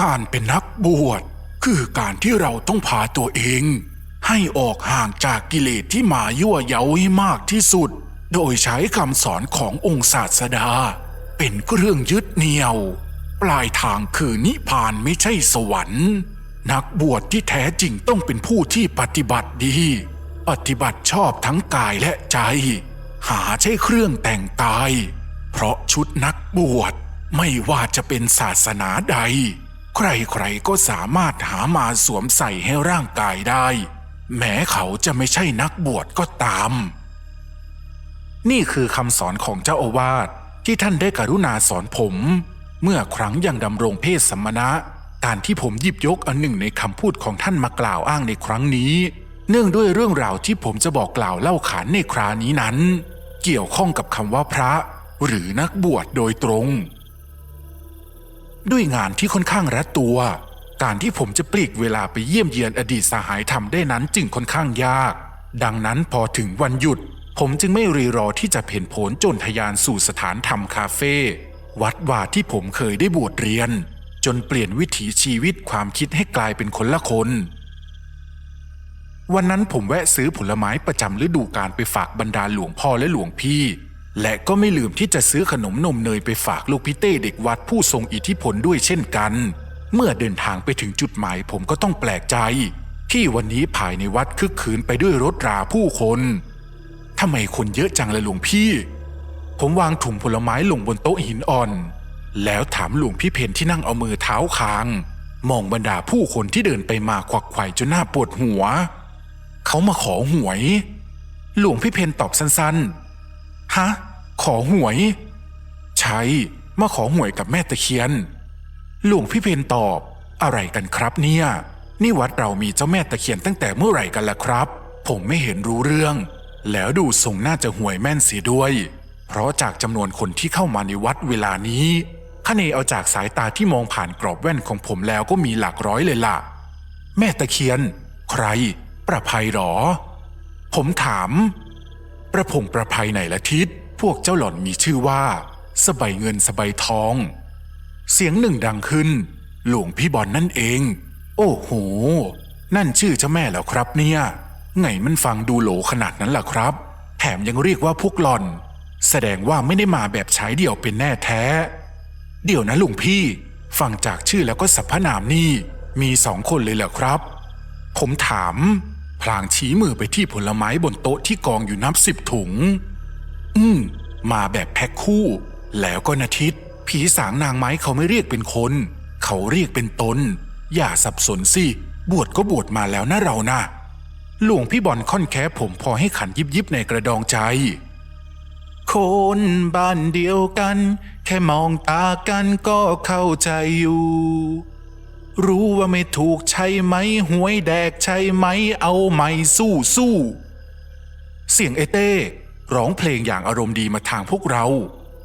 การเป็นนักบวชคือการที่เราต้องพาตัวเอง ให้ออกห่างจากกิเลสที่มายั่วเย้าให้มากที่สุด โดยใช้คำสอนขององค์ศาสดา เป็นเครื่องยึดเหนี่ยว ปลายทางคือนิพพานไม่ใช่สวรรค์ นักบวชที่แท้จริงต้องเป็นผู้ที่ปฏิบัติดี ปฏิบัติชอบทั้งกายและใจ หาใช่เครื่องแต่งกาย เพราะชุดนักบวชไม่ว่าจะเป็นศาสนาใด ใครๆก็สามารถหามาสวมใส่ให้ร่างกายได้ แม้เขาจะไม่ใช่นักบวชก็ตาม นี่คือคำสอนของเจ้าอาวาสที่ท่านได้กรุณาสอนผม เมื่อครั้งยังดำรงเพศสมณะ การที่ผมหยิบยกอันหนึ่งในคำพูดของท่านมากล่าวอ้างในครั้งนี้ เนื่องด้วยเรื่องราวที่ผมจะบอกกล่าวเล่าขานในครานี้นั้น เกี่ยวข้องกับคำว่าพระ หรือนักบวชโดยตรง ด้วยงานที่ค่อนข้างรัดตัว การที่ผมจะปลีกเวลาไปเยี่ยมเยียนอดีตสหายธรรมได้นั้นจึงค่อนข้างยาก ดังนั้นพอถึงวันหยุด ผมจึงไม่รีรอที่จะเพ่นโผนจนทยานสู่สถานธรรมคาเฟ่วัดวาที่ผมเคยได้บวชเรียน จนเปลี่ยนวิถีชีวิตความคิดให้กลายเป็นคนละคน วันนั้นผมแวะซื้อผลไม้ประจำฤดูกาลไปฝากบรรดาหลวงพ่อและหลวงพี่ และก็ไม่ลืมที่จะซื้อขนมนมเนยไปฝากลูกพี่เต้เด็กวัดผู้ทรงอิทธิพลด้วยเช่นกัน เมื่อเดินทางไปถึงจุดหมายผมก็ต้องแปลกใจ ที่วันนี้ภายในวัดคึกคืนไปด้วยรถราผู้คนทำไมคนเยอะจังเลยหลวงพี่ ผมวางถุงผลไม้ลงบนโต๊ะหินอ่อน แล้วถามหลวงพี่เพนที่นั่งเอามือเท้าคาง มองบรรดาผู้คนที่เดินไปมาควักไขว่จนหน้าปวดหัว เขามาขอหวย หลวงพี่เพนตอบสั้นๆ ฮะ ขอหวย ใช่มาขอหวยกับแม่ตะเคียน หลวงพี่เพนตอบอะไรกันครับเนี่ย นี่วัดเรามีเจ้าแม่ตะเคียนตั้งแต่เมื่อไหร่กันล่ะครับ ผมไม่เห็นรู้เรื่อง แล้วดูทรงน่าจะหวยแม่นเสียด้วย เพราะจากจำนวนคนที่เข้ามาในวัดเวลานี้ข้าเนเอาจากสายตาที่มองผ่านกรอบแว่นของผมแล้วก็มีหลักร้อยเลยล่ะ แม่ตะเคียน ใคร ประภัยหรอ ผมถาม ประพงประภัยไหนละทิศ พวกเจ้าหล่อนมีชื่อว่า สบายเงินสบายทอง เสียงหนึ่งดังขึ้น หลวงพี่บอลนนั่นเอง โอ้โห นั่นชื่อเจ้าแม่แล้วครับเนี่ย ไงมันฟังดูโหลขนาดนั้นล่ะครับ แถมยังเรียกว่าพวกหล่อน แสดงว่าไม่ได้มาแบบใช้เดี่ยวเป็นแน่แท้ เดี๋ยวนะหลวงพี่ ฟังจากชื่อแล้วก็สรรพนามนี่มีสองคนเลยเหรอครับ ผมถาม พลางชี้มือไปที่ผลไม้บนโต๊ะที่กองอยู่นับสิบถุง อืม มาแบบแพ็คคู่ แล้วก็นาทิต ผีสางนางไม้เขาไม่เรียกเป็นคน เขาเรียกเป็นตน อย่าสับสนสิ บวชก็บวชมาแล้วนะเรานะหลวงพี่บอลค่อนแค้ผมพอให้ขันยิบยิบในกระดองใจ คนบ้านเดียวกัน แค่มองตากันก็เข้าใจอยู่ รู้ว่าไม่ถูกใช่ไหมหวยแดกใช่ไหมเอาไม่สู้สู้ เสียงเอเต้ ร้องเพลงอย่างอารมณ์ดีมาทางพวกเรา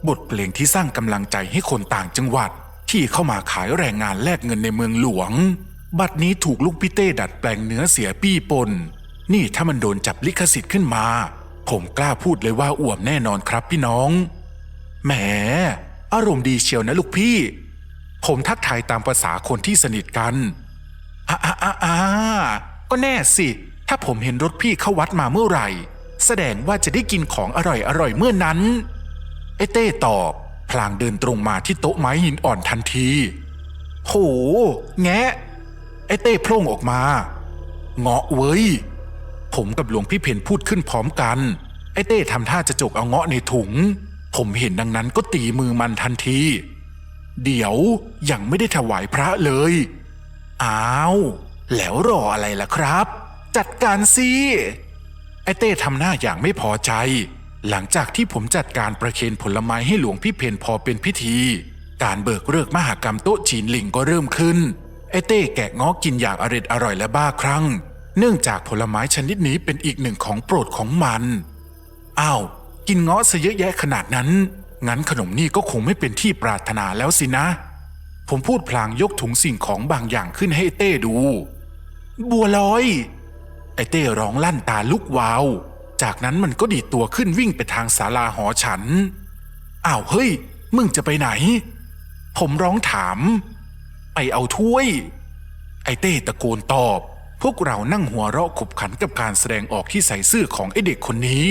บทเพลงที่สร้างกำลังใจให้คนต่างจังหวัด ที่เข้ามาขายแรงงานแลกเงินในเมืองหลวง บัดนี้ถูกลูกพี่เต้ดัดแปลงเนื้อเสียปี้ปน นี่ถ้ามันโดนจับลิขสิทธิ์ขึ้นมา ผมกล้าพูดเลยว่าอ่วมแน่นอนครับพี่น้อง แหม อารมณ์ดีเชียวนะลูกพี่ ผมทักทายตามภาษาคนที่สนิทกันอ่าอ่าอ่าก็แน่สิ ถ้าผมเห็นรถพี่เข้าวัดมาเมื่อไหร่ แสดงว่าจะได้กินของอร่อยอร่อยเมื่อนั้น ไอ้เต้ตอบพลางเดินตรงมาที่โต๊ะไม้หินอ่อนทันที โห แงะ ไอ้เต้โพล่งออกมาเงาะเว้ย ผมกับหลวงพี่เพนพูดขึ้นพร้อมกัน ไอ้เต้ทำท่าจะจกเอาเงาะในถุง ผมเห็นดังนั้นก็ตีมือมันทันที เดี๋ยวยังไม่ได้ถวายพระเลย อ้าว แล้วรออะไรล่ะครับ จัดการสิ ไอเต้ทำหน้าอย่างไม่พอใจ หลังจากที่ผมจัดการประเคนผลไม้ให้หลวงพี่เพนพอเป็นพิธี การเบิกเลิกมหากรรมโต๊ะจีนหลิงก็เริ่มขึ้น ไอเต้แกะง้อกินอย่างอร็ดอร่อยและบ้าครั้งเนื่องจากผลไม้ชนิดนี้เป็นอีกหนึ่งของโปรดของมันอ้าวกินงาะซะเยอะแยะขนาดนั้น งั้นขนมนี่ก็คงไม่เป็นที่ปรารถนาแล้วสินะ ผมพูดพลางยกถุงสิ่งของบางอย่างขึ้นให้เต้ดู บัวลอย ไอเต้ร้องลั่นตาลุกวาว จากนั้นมันก็ดีดตัวขึ้นวิ่งไปทางศาลาหอฉัน อ้าวเฮ้ย มึงจะไปไหน ผมร้องถาม ไปเอาถ้วย ไอเต้ตะโกนตอบ พวกเรานั่งหัวเราะขบขันกับการแสดงออกที่ใส่ซื่อของไอเด็กคนนี้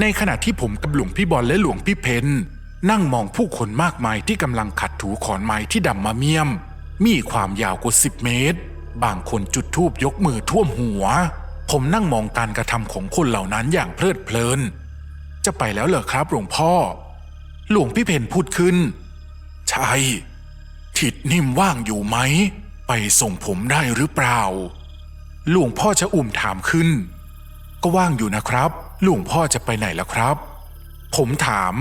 ในขณะที่ผมกับหลวงพี่บอลและหลวงพี่เพนนั่งมองผู้คนมากมายที่กำลังขัดถูขอนไม้ที่ดำมาเมียม มีความยาวกว่าสิบเมตร บางคนจุดธูปยกมือท่วมหัว ผมนั่งมองการกระทำของคนเหล่านั้นอย่างเพลิดเพลิน จะไปแล้วเหรอครับหลวงพ่อ หลวงพี่เพนพูดขึ้น ใช่ ทิดนิ่มว่างอยู่ไหม ไปส่งผมได้หรือเปล่า หลวงพ่อจะอุ่มถามขึ้น ก็ว่างอยู่นะครับ หลวงพ่อจะไปไหนล่ะครับ ผมถาม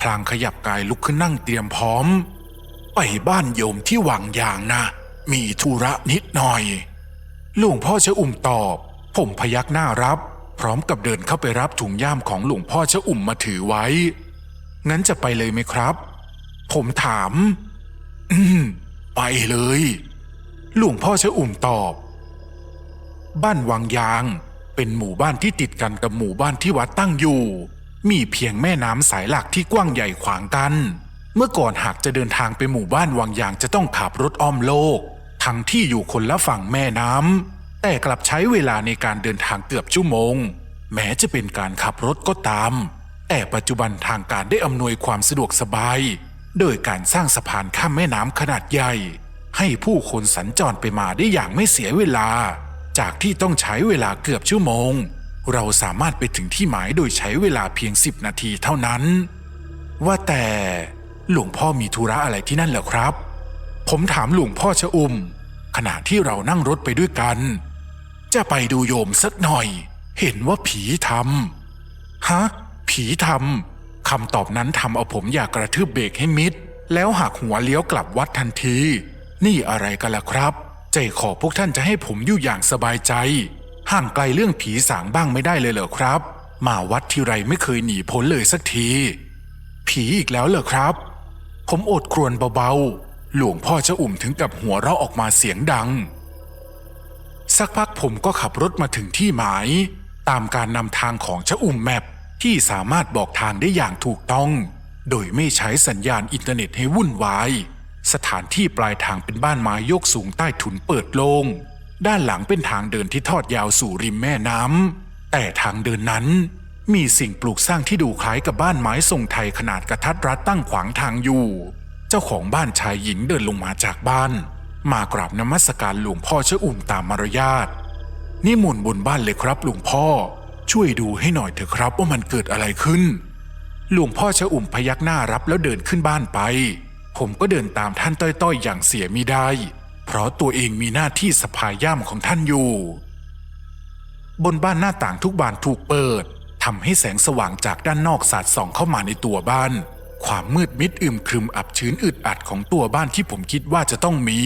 พลางขยับกายลุกขึ้นนั่งเตรียมพร้อม ไปบ้านโยมที่วังยางนะ มีธุระนิดหน่อย หลวงพ่อชะอุ่มตอบ ผมพยักหน้ารับ พร้อมกับเดินเข้าไปรับถุงย่ามของหลวงพ่อชะอุ่มมาถือไว้ งั้นจะไปเลยไหมครับ ผมถาม อืม ไปเลย หลวงพ่อชะอุ่มตอบ บ้านวังยาง เป็นหมู่บ้านที่ติดกันกับหมู่บ้านที่วัดตั้งอยู่ มีเพียงแม่น้ำสายหลักที่กว้างใหญ่ขวางกันเมื่อก่อนหากจะเดินทางไปหมู่บ้านวังยางจะต้องขับรถอ้อมโลก ทั้งที่อยู่คนละฝั่งแม่น้ำแต่กลับใช้เวลาในการเดินทางเกือบชั่วโมง แม้จะเป็นการขับรถก็ตาม แต่ปัจจุบันทางการได้อำนวยความสะดวกสบาย โดยการสร้างสะพานข้ามแม่น้ำขนาดใหญ่ ให้ผู้คนสัญจรไปมาได้อย่างไม่เสียเวลา จากที่ต้องใช้เวลาเกือบชั่วโมง เราสามารถไปถึงที่หมายโดยใช้เวลาเพียงสิบนาทีเท่านั้น ว่าแต่หลวงพ่อมีธุระอะไรที่นั่นเหรอครับ ผมถามหลวงพ่อชะอุ่ม ขณะที่เรานั่งรถไปด้วยกัน จะไปดูโยมสักหน่อย เห็นว่าผีทำฮะ ผีทำคำตอบนั้นทำเอาผมอยากกระทืบเบรกให้มิด แล้วหักหัวเลี้ยวกลับวัดทันที นี่อะไรกันล่ะครับ ใจขอพวกท่านจะให้ผมอยู่อย่างสบายใจ ห่างไกลเรื่องผีสางบ้างไม่ได้เลยเหรอครับ มาวัดที่ไรไม่เคยหนีพ้นเลยสักที ผีอีกแล้วเหรอครับ ผมอดครวญเบาๆ หลวงพ่อเจ้าอุ่มถึงกับหัวเราะออกมาเสียงดัง สักพักผมก็ขับรถมาถึงที่หมาย ตามการนำทางของเจ้าอุ่มแมปที่สามารถบอกทางได้อย่างถูกต้อง โดยไม่ใช้สัญญาณอินเทอร์เน็ตให้วุ่นวาย สถานที่ปลายทางเป็นบ้านไม้ยกสูงใต้ถุนเปิดโลง่งด้านหลังเป็นทางเดินที่ทอดยาวสู่ริมแม่น้ำแต่ทางเดินนั้น มีสิ่งปลูกสร้างที่ดูคล้ายกับบ้านไม้ทรงไทยขนาดกระทัดรัดตั้งขวางทางอยู่ เจ้าของบ้านชายหญิงเดินลงมาจากบ้าน มากราบนมัสการหลวงพ่อเจ้าอุ่มตามมารยาทนี่มนต์บนบ้านเลยครับหลวงพ่อ ช่วยดูให้หน่อยเถอะครับว่ามันเกิดอะไรขึ้น หลวงพ่อเจ้าอุ่มพยักหน้ารับแล้วเดินขึ้นบ้านไป ผมก็เดินตามท่านต้อยๆ อย่างเสียมิได้ เพราะตัวเองมีหน้าที่สะพายย่ามของท่านอยู่ บนบ้านหน้าต่างทุกบานถูกเปิดทำให้แสงสว่างจากด้านนอกสาดส่องเข้ามาในตัวบ้าน ความมืดมิดอึมครึมอับชื้นอึดอัดของตัวบ้านที่ผมคิดว่าจะต้องมี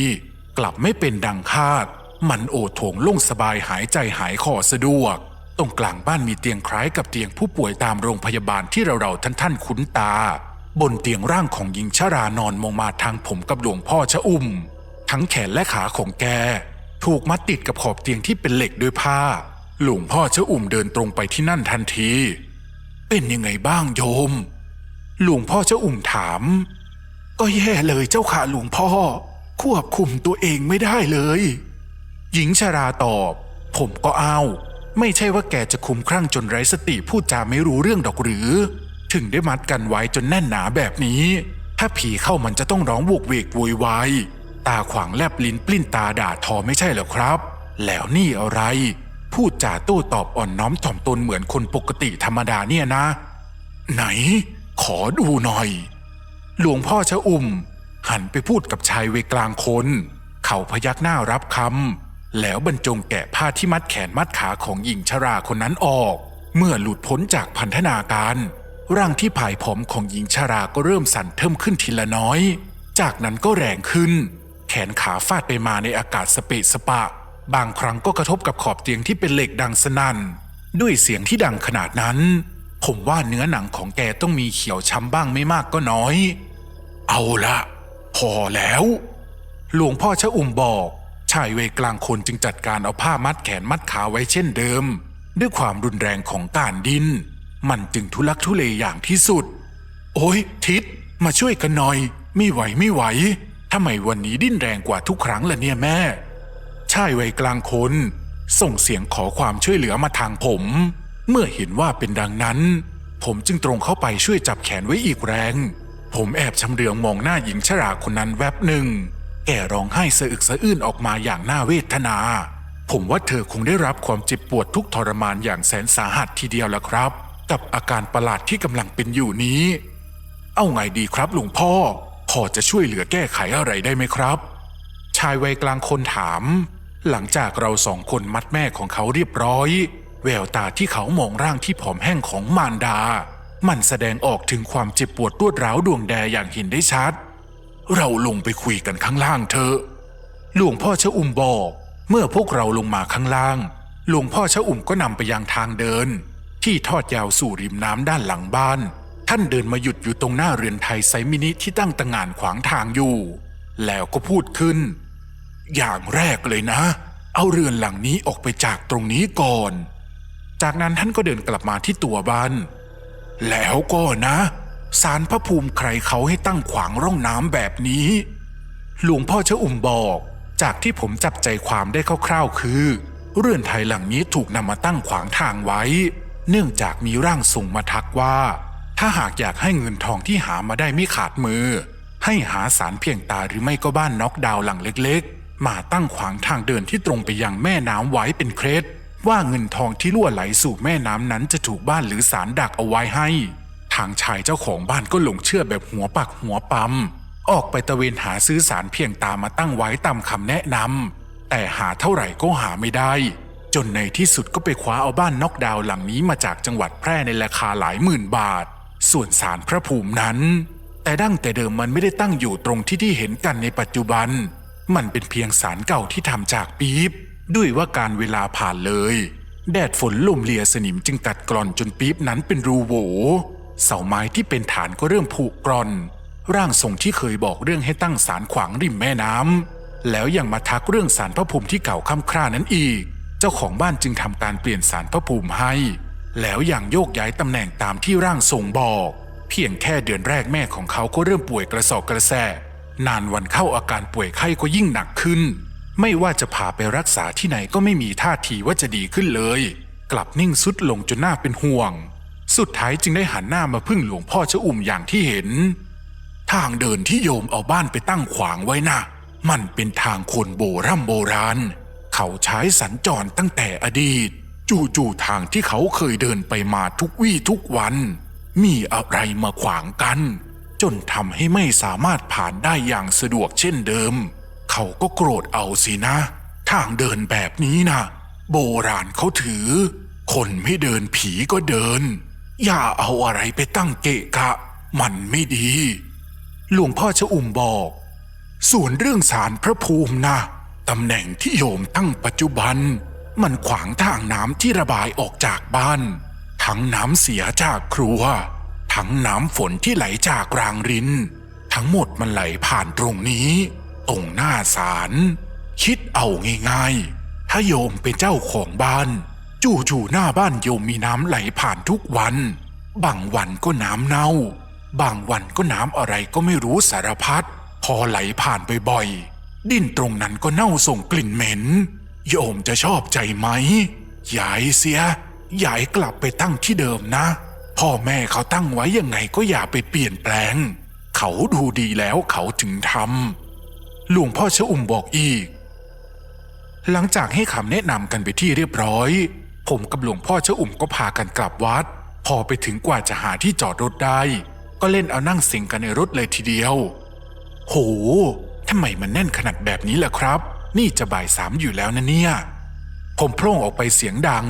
กลับไม่เป็นดังคาด มันโอโถงโล่งสบายหายใจหายคอสะดวก ตรงกลางบ้านมีเตียงคล้ายกับเตียงผู้ป่วยตามโรงพยาบาลที่เราเราๆท่านท่านๆคุ้นตา บนเตียงร่างของหญิงชรานอนมองมาทางผมกับหลวงพ่อชะอุ่ม ทั้งแขนและขาของแก ถูกมัดติดกับขอบเตียงที่เป็นเหล็กด้วยผ้า หลวงพ่อชะอุ่มเดินตรงไปที่นั่นทันที เป็นยังไงบ้างโยม หลวงพ่อเจ้าอุ่มถาม ก็แย่เลยเจ้าค่ะหลวงพ่อ ควบคุมตัวเองไม่ได้เลย หญิงชราตอบ ผมก็เอา ไม่ใช่ว่าแกจะคุมครั่งจนไร้สติพูดจาไม่รู้เรื่องดอกหรือ ถึงได้มัดกันไว้จนแน่นหนาแบบนี้ ถ้าผีเข้ามันจะต้องร้องโวกเวกโวยวายตาขวางแลบลิ้นปลิ้นตาด่าทอไม่ใช่หรอครับ แล้วนี่อะไร พูดจาโต้ตอบอ่อนน้อมถ่อมตนเหมือนคนปกติธรรมดาเนี่ยนะ ไหน ขอดูหน่อย หลวงพ่อชะอุ่ม หันไปพูดกับชายเวยกลางคน เขาพยักหน้ารับคำแล้วบรรจงแกะผ้าที่มัดแขนมัดขาของหญิงชราคนนั้นออก เมื่อหลุดพ้นจากพันธนาการ ร่างที่ผายผอมของหญิงชราก็เริ่มสั่นเทิมขึ้นทีละน้อย จากนั้นก็แรงขึ้น แขนขาฟาดไปมาในอากาศสเปะสปะ บางครั้งก็กระทบกับขอบเตียงที่เป็นเหล็กดังสนั่นด้วยเสียงที่ดังขนาดนั้น ผมว่าเนื้อหนังของแกต้องมีเขียวช้ำบ้างไม่มากก็น้อย เอาละพอแล้ว หลวงพ่อชะอุ่มบอกชายวัยกลางคนจึงจัดการเอาผ้ามัดแขนมัดขาไว้เช่นเดิม ด้วยความรุนแรงของการดิน มันจึงทุลักทุเลอย่างที่สุด โอ้ยทิศมาช่วยกันหน่อย ไม่ไหวไม่ไหวทำไมวันนี้ดิ้นแรงกว่าทุกครั้งล่ะเนี่ยแม่ชายวัยกลางคน ส่งเสียงขอความช่วยเหลือมาทางผม เมื่อเห็นว่าเป็นดังนั้น ผมจึงตรงเข้าไปช่วยจับแขนไว้อีกแรง ผมแอบชำเรืองมองหน้าหญิงชราคนนั้นแวบหนึ่ง แกร้องไห้สะอึกสะอื้นออกมาอย่างน่าเวทนา ผมว่าเธอคงได้รับความเจ็บปวดทุกทรมานอย่างแสนสาหัสทีเดียวละครับ กับอาการประหลาดที่กำลังเป็นอยู่นี้ เอาไงดีครับหลวงพ่อ พอจะช่วยเหลือแก้ไขอะไรได้ไหมครับ ชายวัยกลางคนถาม หลังจากเราสองคนมัดแม่ของเขาเรียบร้อย แววตาที่เขามองร่างที่ผอมแห้งของมารดา มันแสดงออกถึงความเจ็บปวดรวดร้าวดวงแดอย่างเห็นได้ชัด เราลงไปคุยกันข้างล่างเถอะหลวงพ่อชะอุ่มบอก เมื่อพวกเราลงมาข้างล่าง หลวงพ่อชะอุ่มก็นำไปยังทางเดิน ที่ทอดยาวสู่ริมน้ำด้านหลังบ้าน ท่านเดินมาหยุดอยู่ตรงหน้าเรือนไทยไซมินิที่ตั้งตะงานขวางทางอยู่ แล้วก็พูดขึ้น อย่างแรกเลยนะ เอาเรือนหลังนี้ออกไปจากตรงนี้ก่อน จากนั้นท่านก็เดินกลับมาที่ตัวบ้าน แล้วก็นะสารพระภูมิใครเขาให้ตั้งขวางร่องน้ำแบบนี้ หลวงพ่อชะอุ่มบอก จากที่ผมจับใจความได้คร่าวๆคือ เรือนไทยหลังนี้ถูกนำมาตั้งขวางทางไว้ เนื่องจากมีร่างทรงมาทักว่า ถ้าหากอยากให้เงินทองที่หามาได้ไม่ขาดมือ ให้หาสารเพียงตาหรือไม่ก็บ้านน็อกดาวหลังเล็กๆ มาตั้งขวางทางเดินที่ตรงไปยังแม่น้ำไว้เป็นเคล็ด ว่าเงินทองที่ล่วไหลสู่แม่น้ำนั้นจะถูกบ้านหรือสารดักเอาไว้ให้ ทางชายเจ้าของบ้านก็หลงเชื่อแบบหัวปักหัวปั๊มออกไปตะเวนหาซื้อสารเพียงตามาตั้งไว้ตามคำแนะนำแต่หาเท่าไหร่ก็หาไม่ได้ จนในที่สุดก็ไปคว้าเอาบ้านนอกดาวหลังนี้มาจากจังหวัดแพร่ในราคาหลายหมื่นบาท ส่วนสารพระภูมินั้น แต่ดั้งแต่เดิมมันไม่ได้ตั้งอยู่ตรงที่ที่เห็นกันในปัจจุบัน มันเป็นเพียงสารเก่าที่ทำจากปี๊บ ด้วยว่าการเวลาผ่านเลย แดดฝนลมเลียสนิมจึงกัดกร่อนจนปี๊บนั้นเป็นรูโหวเสาไม้ที่เป็นฐานก็เริ่มผุกร่อน ร่างทรงที่เคยบอกเรื่องให้ตั้งศาลขวางริมแม่น้ำแล้วยังมาทักเรื่องศาลพระภูมิที่เก่าค่ำคร่านั้นอีก เจ้าของบ้านจึงทำการเปลี่ยนศาลพระภูมิให้ แล้วอย่างโยกย้ายตำแหน่งตามที่ร่างทรงบอก เพียงแค่เดือนแรกแม่ของเขาก็เริ่มป่วยกระสอบกระแสนานวันเข้าอาการป่วยไข้ก็ยิ่งหนักขึ้น ไม่ว่าจะพาไปรักษาที่ไหนก็ไม่มีท่าทีว่าจะดีขึ้นเลย กลับนิ่งสุดลงจนน่าเป็นห่วง สุดท้ายจึงได้หันหน้ามาพึ่งหลวงพ่อชะอุ่มอย่างที่เห็น ทางเดินที่โยมเอาบ้านไปตั้งขวางไว้นะมันเป็นทางคนโบร่ำโบราณ เขาใช้สัญจรตั้งแต่อดีต จู่ๆทางที่เขาเคยเดินไปมาทุกวี่ทุกวัน มีอะไรมาขวางกัน จนทำให้ไม่สามารถผ่านได้อย่างสะดวกเช่นเดิม เขาก็โกรธเอาสินะ ทางเดินแบบนี้นะโบราณเขาถือ คนไม่เดินผีก็เดิน อย่าเอาอะไรไปตั้งเกะกะ มันไม่ดี หลวงพ่อชะอุ่มบอก ส่วนเรื่องสารพระภูมินะตำแหน่งที่โยมตั้งปัจจุบัน มันขวางทางน้ำที่ระบายออกจากบ้าน ทั้งน้ำเสียจากครัว ทั้งน้ำฝนที่ไหลจากรางริน ทั้งหมดมันไหลผ่านตรงนี้ ตรงหน้าศาลคิดเอาง่ายๆ ถ้าโยมเป็นเจ้าของบ้าน จู่ๆหน้าบ้านโยมมีน้ำไหลผ่านทุกวัน บางวันก็น้ำเน่า บางวันก็น้ำอะไรก็ไม่รู้สารพัดพอไหลผ่านบ่อยๆดินตรงนั้นก็เน่าส่งกลิ่นเหม็น โยมจะชอบใจไหมย้ายเสียย้ายกลับไปตั้งที่เดิมนะ พ่อแม่เขาตั้งไว้ยังไงก็อย่าไปเปลี่ยนแปลง เขาดูดีแล้วเขาถึงทำ หลวงพ่อชะอุ่มบอกอีก หลังจากให้คำแนะนำกันไปที่เรียบร้อย ผมกับหลวงพ่อชะอุ่มก็พากันกลับวัด พอไปถึงกว่าจะหาที่จอดรถได้ ก็เล่นเอานั่งสิงกันในรถเลยทีเดียว โหทำไมมันแน่นขนาดแบบนี้ล่ะครับ นี่จะบ่ายสามอยู่แล้วนะเนี่ย ผมโพร่งออกไปเสียงดัง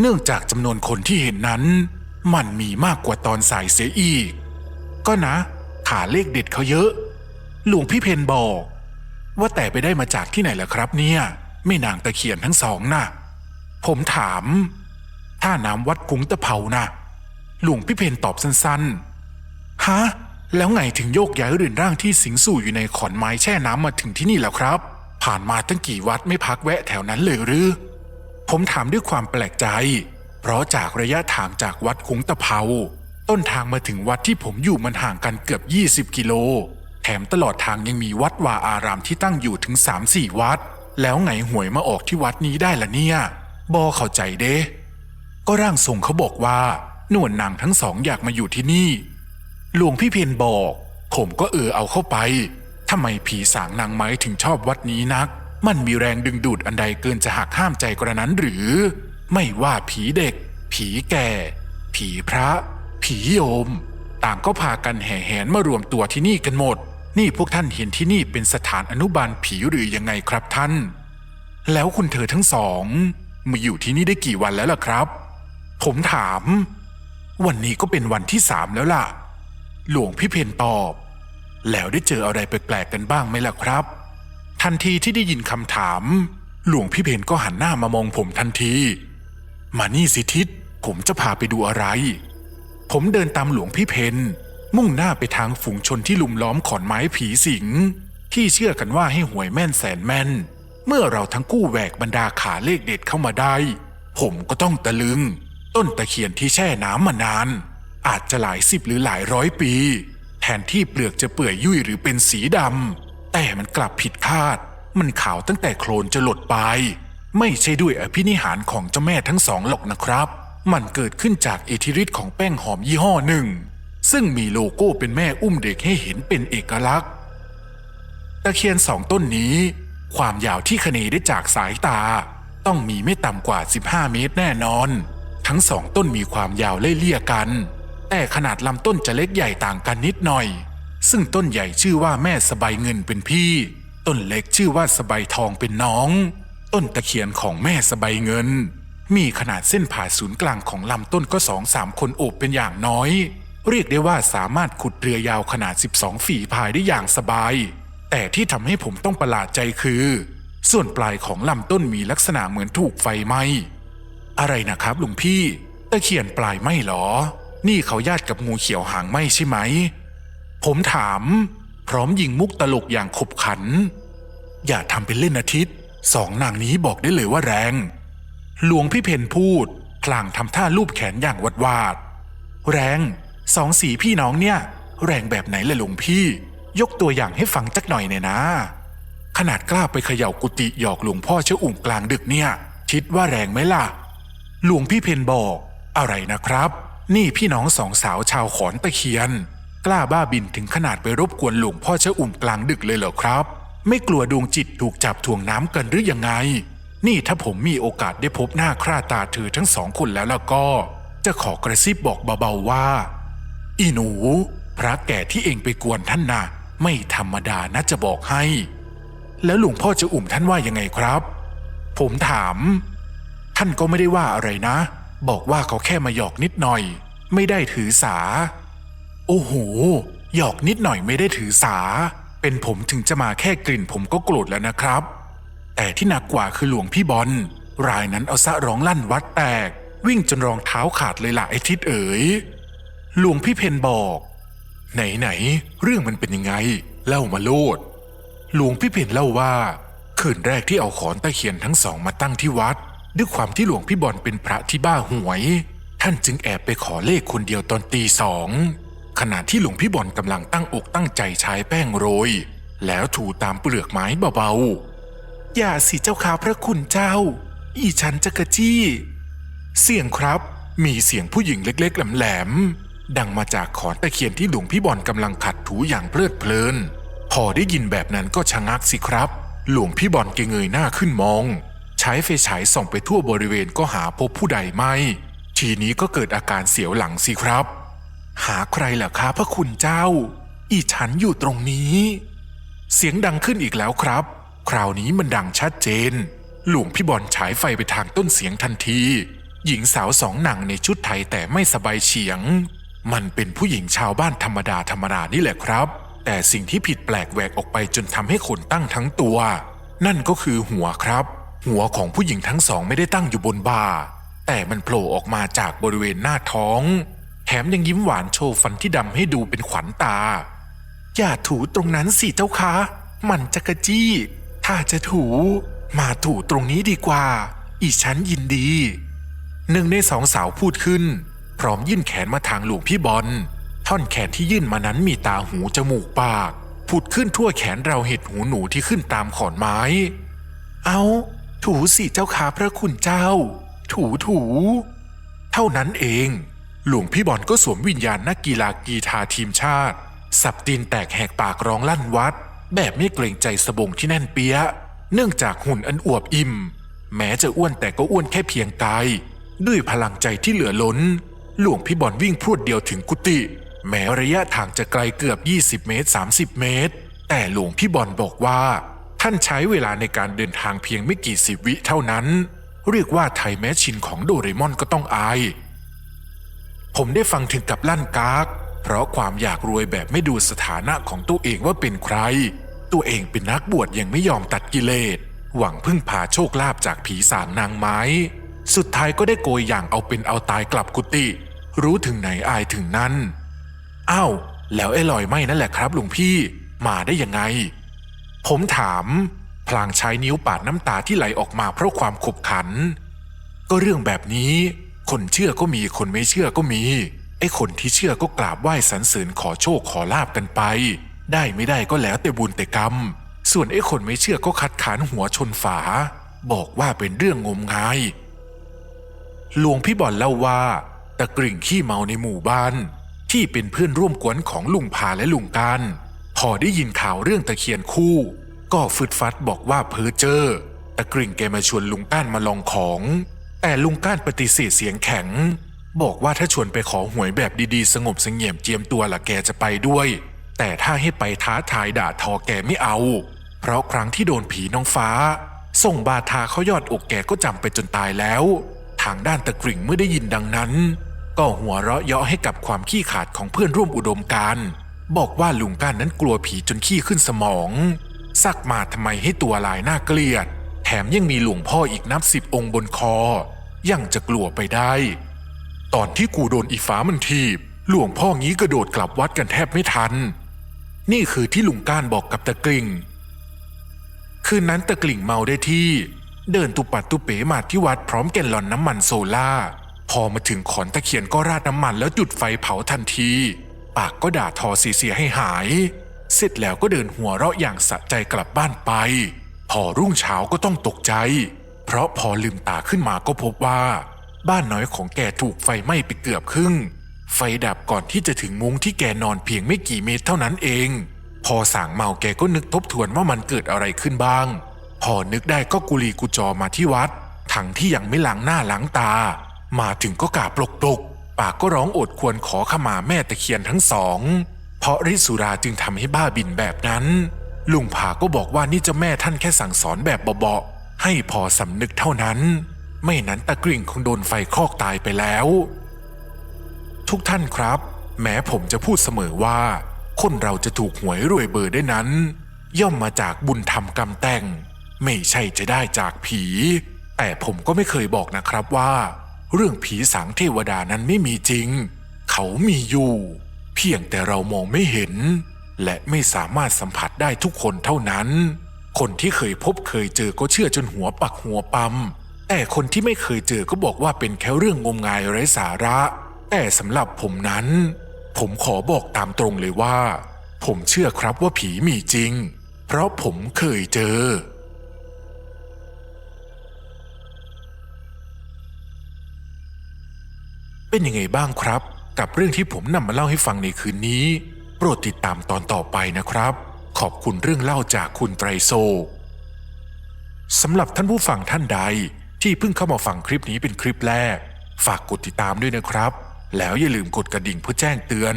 เนื่องจากจำนวนคนที่เห็นนั้น มันมีมากกว่าตอนสายเสียอีก ก็นะ ขาเลขเด็ดเขาเยอะ หลวงพี่เพนบอก ว่าแต่ไปได้มาจากที่ไหนล่ะครับ เนี่ยแม่นางตะเคียนทั้งสองน่ะ ผมถามท่าน้ำวัดคุ้งตะเภาน่ะหลวงพี่เพนตอบสั้นๆ ฮะ แล้วไงถึงโยกย้ายเรือนร่างที่สิงสู่อยู่ในขอนไม้แช่น้ำมาถึงที่นี่แล้วครับ ผ่านมาตั้งกี่วัดไม่พักแวะแถวนั้นเลยหรือ ผมถามด้วยความแปลกใจ เพราะจากระยะทางจากวัดคุ้งตะเภา ต้นทางมาถึงวัดที่ผมอยู่มันห่างกันเกือบ 20 กิโล แถมตลอดทางยังมีวัดวาอารามที่ตั้งอยู่ถึง 3-4 วัด แล้วไงหวยมาออกที่วัดนี้ได้ล่ะเนี่ย บอเข้าใจเด้ ก็ร่างทรงเขาบอกว่าหนวลนางทั้งสองอยากมาอยู่ที่นี่ หลวงพี่เพนบอก ผมก็เออเอาเข้าไปทำไมผีสางนางไม้ถึงชอบวัดนี้นัก มันมีแรงดึงดูดอันใดเกินจะหักห้ามใจกระนั้นหรือ ไม่ว่าผีเด็ก ผีแก่ ผีพระ ผีโยม ต่างก็พากันแห่แหนมารวมตัวที่นี่กันหมด นี่พวกท่านเห็นที่นี่เป็นสถานอนุบาลผีหรือยังไงครับท่าน แล้วคุณเธอทั้งสองมาอยู่ที่นี่ได้กี่วันแล้วล่ะครับ ผมถาม วันนี้ก็เป็นวันที่สามแล้วล่ะ หลวงพี่เพนตอบ แล้วได้เจออะไรแปลกๆกันบ้างไหมล่ะครับ ทันทีที่ได้ยินคำถาม หลวงพี่เพนก็หันหน้ามามองผมทันที มานี่สิทิศผมจะพาไปดูอะไร ผมเดินตามหลวงพี่เพน มุ่งหน้าไปทางฝูงชนที่ลุมล้อมขอนไม้ผีสิง ที่เชื่อกันว่าให้หวยแม่นแสนแม่น เมื่อเราทั้งคู่แหวกบรรดาขาเลขเด็ดเข้ามาได้ ผมก็ต้องตะลึง ต้นตะเคียนที่แช่น้ำมานาน อาจจะหลายสิบหรือหลายร้อยปี แทนที่เปลือกจะเปื่อยยุ่ยหรือเป็นสีดำแต่มันกลับผิดคาด มันขาวตั้งแต่โคลนจะหลดไป ไม่ใช่ด้วยอภินิหารของเจ้าแม่ทั้งสองหรอกนะครับ มันเกิดขึ้นจากอิทธิฤทธิ์ของแป้งหอมยี่ห้อหนึ่ง ซึ่งมีโลโก้เป็นแม่อุ้มเด็กให้เห็นเป็นเอกลักษณ์ ตะเคียนสองต้นนี้ ความยาวที่คเนได้จากสายตา ต้องมีไม่ต่ำกว่า 15 เมตรแน่นอน ทั้งสองต้นมีความยาวเล่เลี่ยกัน แต่ขนาดลำต้นจะเล็กใหญ่ต่างกันนิดหน่อย ซึ่งต้นใหญ่ชื่อว่าแม่สบายเงินเป็นพี่ ต้นเล็กชื่อว่าสบายทองเป็นน้อง ต้นตะเคียนของแม่สบายเงิน มีขนาดเส้นผ่าศูนย์กลางของลำต้นก็สองสามคนโอบเป็นอย่างน้อย เรียกได้ว่าสามารถขุดเรือยาวขนาด 12 ฝีพายได้อย่างสบาย แต่ที่ทำให้ผมต้องประหลาดใจคือ ส่วนปลายของลำต้นมีลักษณะเหมือนถูกไฟไหม้อะไรนะครับลุงพี่ตะเคียนปลายไหม้หรอ นี่เขาญาติกับงูเขียวหางไหม้ใช่ไหม ผมถาม พร้อมยิงมุกตลกอย่างขบขัน อย่าทำเป็นเล่นอาทิตย์สองนางนี้บอกได้เลยว่าแรง หลวงพี่เพนพูด พลางทำท่าลูบแขนอย่างวัดวาด แรง สองสีพี่น้องเนี่ย แรงแบบไหนล่ะหลวงพี่ ยกตัวอย่างให้ฟังจักหน่อยเนี่ยนะ ขนาดกล้าไปเขย่ากุฏิหยอกหลวงพ่อเจ้าอุ่มกลางดึกเนี่ย คิดว่าแรงไหมล่ะ หลวงพี่เพนบอก อะไรนะครับ นี่พี่น้องสองสาวชาวขอนตะเคียน กล้าบ้าบินถึงขนาดไปรบกวนหลวงพ่อเจ้าอุ่มกลางดึกเลยเหรอครับ ไม่กลัวดวงจิตถูกจับถ่วงน้ำกันหรือยังไง นี่ถ้าผมมีโอกาสได้พบหน้าคร่าตาเธอทั้งสองคนแล้วล้วก็ จะขอกระซิบบอกเบาๆว่า อีหนู พระแก่ที่เองไปกวนท่านนะไม่ธรรมดานะจะบอกให้ แล้วหลวงพ่อจะอุ่มท่านว่ายังไงครับ ผมถาม ท่านก็ไม่ได้ว่าอะไรนะ บอกว่าเขาแค่มาหยอกนิดหน่อย ไม่ได้ถือสา โอ้โหหยอกนิดหน่อยไม่ได้ถือสา เป็นผมถึงจะมาแค่กลิ่นผมก็โกรธแล้วนะครับ แต่ที่หนักกว่าคือหลวงพี่บอลรายนั้นเอาซะร้องลั่นวัดแตก วิ่งจนรองเท้าขาดเลยล่ะไอ้ทิศเอ๋ย หลวงพี่เพนบอก ไหนๆเรื่องมันเป็นยังไง เล่ามาโลด หลวงพี่เพนเล่าว่าคืนแรกที่เอาขอนตะเคียนทั้งสองมาตั้งที่วัด ด้วยความที่หลวงพี่บอลเป็นพระที่บ้าหวย ท่านจึงแอบไปขอเลขคนเดียวตอนตีสองขณะที่หลวงพี่บอลกำลังตั้งอกตั้งใจใช้แป้งโรย แล้วถูตามเปลือกไม้เบาๆ อย่าสิเจ้าขาพระคุณเจ้า อีฉันจะกระจี้ เสียงครับ มีเสียงผู้หญิงเล็กๆแหลมๆ ดังมาจากขอนตะเคียนที่หลวงพี่บอลกำลังขัดถูอย่างเพลิดเพลิน พอได้ยินแบบนั้นก็ชะงักสิครับ หลวงพี่บอลเกเงยหน้าขึ้นมอง ใช้ไฟฉายส่องไปทั่วบริเวณก็หาพบผู้ใดไม่ ทีนี้ก็เกิดอาการเสียวหลังสิครับ หาใครล่ะคะพระคุณเจ้า อีฉันอยู่ตรงนี้ เสียงดังขึ้นอีกแล้วครับ คราวนี้มันดังชัดเจน หลวงพี่บอลฉายไฟไปทางต้นเสียงทันที หญิงสาวสองนางในชุดไทยแต่ไม่สบายเฉียง มันเป็นผู้หญิงชาวบ้านธรรมดาธรรมดานี่แหละครับ แต่สิ่งที่ผิดแปลกแหวกออกไปจนทำให้ขนตั้งทั้งตัว นั่นก็คือหัวครับ หัวของผู้หญิงทั้งสองไม่ได้ตั้งอยู่บนบ่า แต่มันโผล่ออกมาจากบริเวณหน้าท้อง แถมยังยิ้มหวานโชว์ฟันที่ดำให้ดูเป็นขวัญตา อย่าถูตรงนั้นสิเจ้าคะมันจะกระจี้ ถ้าจะถู มาถูตรงนี้ดีกว่า อีฉันยินดี หนึ่งในสองสาวพูดขึ้น พร้อมยื่นแขนมาทางหลวงพี่บอล ท่อนแขนที่ยื่นมานั้นมีตาหูจมูกปากผุดขึ้นทั่วแขนเราเห็ดหูหนูที่ขึ้นตามขอนไม้ เอาถูสิเจ้าขาพระคุณเจ้า ถูถูเท่านั้นเอง หลวงพี่บอลก็สวมวิญญาณนักกีฬากีฬาทีมชาติ สับตีนแตกแหกปากร้องลั่นวัด แบบไม่เกรงใจสบงที่แน่นเปียะ เนื่องจากหุ่นอันอวบอิ่ม แม้จะอ้วนแต่ก็อ้วนแค่เพียงกายด้วยพลังใจที่เหลือล้น หลวงพี่บอลวิ่งพรวดเดียวถึงกุฏิแม้ระยะทางจะไกลเกือบ 20 เมตร 30 เมตร แต่หลวงพี่บอลบอกว่า ท่านใช้เวลาในการเดินทางเพียงไม่กี่สิบวิเท่านั้น เรียกว่าไทยแมชชินของโดเรมอนก็ต้องอาย ผมได้ฟังถึงกับลั่นกาก เพราะความอยากรวยแบบไม่ดูสถานะของตัวเองว่าเป็นใคร ตัวเองเป็นนักบวชยังไม่ยอมตัดกิเลสหวังพึ่งพาโชคลาภจากผีสางนางไม้ สุดท้ายก็ได้โกยอย่างเอาเป็นเอาตายกลับกุฏิรู้ถึงไหนอายถึงนั้นอ้าวแล้วไอ้ลอยไหมนั่นแหละครับหลวงพี่มาได้ยังไง ผมถามพลางใช้นิ้วปาดน้ำตาที่ไหลออกมาเพราะความขบขัน ก็เรื่องแบบนี้ คนเชื่อก็มีคนไม่เชื่อก็มี ไอ้คนที่เชื่อก็กราบไหว้สรรเสริญขอโชคขอลาบกันไป ได้ไม่ได้ก็แล้วแต่บุญแต่กรรม ส่วนไอ้คนไม่เชื่อก็คัดค้านหัวชนฝา บอกว่าเป็นเรื่องงมงาย หลวงพี่บอลเล่าว่า ตะกริ่งขี้เมาในหมู่บ้าน ที่เป็นเพื่อนร่วมกวนของลุงพาและลุงการพอได้ยินข่าวเรื่องตะเคียนคู่ ก็ฟึดฟัดบอกว่าเพ้อเจอ้อตะกริ่งแกมาชวนลุงก้านมาลองของ แต่ลุงก้านปฏิเสธเสียงแข็ง บอกว่าถ้าชวนไปขอหวยแบบดีๆ สงบเสงี่ยมเจียมตัวละแกจะไปด้วย แต่ถ้าให้ไปท้าทายด่าทอแกไม่เอา เพราะครั้งที่โดนผีน้องฟ้า ส่งบาทาเขายอดอกแกก็จำไปจนตายแล้ว ทางด้านตะกริ่งเมื่อได้ยินดังนั้น ก็หัวเราะเยาะให้กับความขี้ขาดของเพื่อนร่วมอุดมการบอกว่าลุงก้านนั้นกลัวผีจนขี้ขึ้นสมองสักมาทำไมให้ตัวลายน่าเกลียด แถมยังมีหลวงพ่ออีกนับสิบองค์บนคอ ยังจะกลัวไปได้ ตอนที่กูโดนอีฟ้ามันทีบ หลวงพ่องี้กระโดดกลับวัดกันแทบไม่ทัน นี่คือที่ลุงก้านบอกกับตะกริ่ง คืนนั้นตะกลิ่งเมาได้ที่ เดินตุปัดตุเป๋มาที่วัดพร้อมแกนลอนน้ำมันโซล่า พอมาถึงขอนตะเคียนก็ราดน้ำมันแล้วจุดไฟเผาทันที ปากก็ด่าทอเสียให้หาย เสร็จแล้วก็เดินหัวเราะอย่างสะใจกลับบ้านไป พอรุ่งเช้าก็ต้องตกใจ เพราะพอลืมตาขึ้นมาก็พบว่า บ้านน้อยของแกถูกไฟไหม้ไปเกือบครึ่ง ไฟดับก่อนที่จะถึงมุ้งที่แกนอนเพียงไม่กี่เมตรเท่านั้นเอง พอสางเมาแกก็นึกทบทวนว่ามันเกิดอะไรขึ้นบ้าง พอนึกได้ก็กุลีกุจอมาที่วัด ทั้งที่ยังไม่ล้างหน้าล้างตา มาถึงก็กาปลกตกปากก็ร้องโอดควรขอขมาแม่ตะเคียนทั้งสอง เพราะริสุราจึงทำให้บ้าบินแบบนั้น ลุงผาก็บอกว่านี่เจ้าแม่ท่านแค่สั่งสอนแบบเบาๆให้พอสำนึกเท่านั้น ไม่นั้นตะกริ่งคงโดนไฟคลอกตายไปแล้ว ทุกท่านครับ แม้ผมจะพูดเสมอว่า คนเราจะถูกหวยรวยเบอร์ได้นั้น ย่อมมาจากบุญธรรมกรรมแต่ง ไม่ใช่จะได้จากผี แต่ผมก็ไม่เคยบอกนะครับว่า เรื่องผีสางเทวดานั้นไม่มีจริง เขามีอยู่ เพียงแต่เรามองไม่เห็น และไม่สามารถสัมผัสได้ทุกคนเท่านั้น คนที่เคยพบเคยเจอก็เชื่อจนหัวปักหัวปั๊มแต่คนที่ไม่เคยเจอก็บอกว่าเป็นแค่เรื่องงมงายไร้สาระ แต่สำหรับผมนั้น ผมขอบอกตามตรงเลยว่า ผมเชื่อครับว่าผีมีจริง เพราะผมเคยเจอ เป็นยังไงบ้างครับ กับเรื่องที่ผมนำมาเล่าให้ฟังในคืนนี้ โปรดติดตามตอนต่อไปนะครับ ขอบคุณเรื่องเล่าจากคุณไตรโซสำหรับท่านผู้ฟังท่านใด ที่เพิ่งเข้ามาฟังคลิปนี้เป็นคลิปแรก ฝากกดติดตามด้วยนะครับ แล้วอย่าลืมกดกระดิ่งเพื่อแจ้งเตือน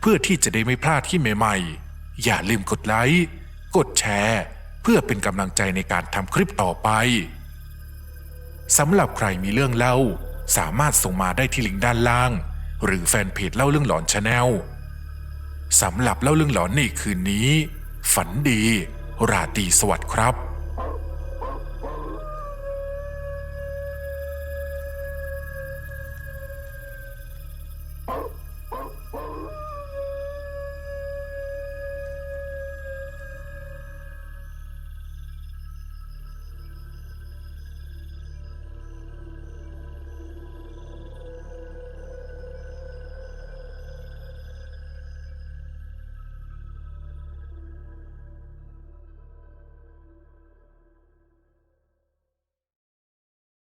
เพื่อที่จะได้ไม่พลาดที่ใหม่ๆ อย่าลืมกดไลค์กดแชร์ เพื่อเป็นกำลังใจในการทำคลิปต่อไปสำหรับใครมีเรื่องเล่า สามารถส่งมาได้ที่ลิงก์ด้านล่าง หรือแฟนเพจเล่าเรื่องหลอนชาแนลสำหรับเล่าเรื่องหลอนในคืนนี้ ฝันดี ราตรีสวัสดิ์ครับ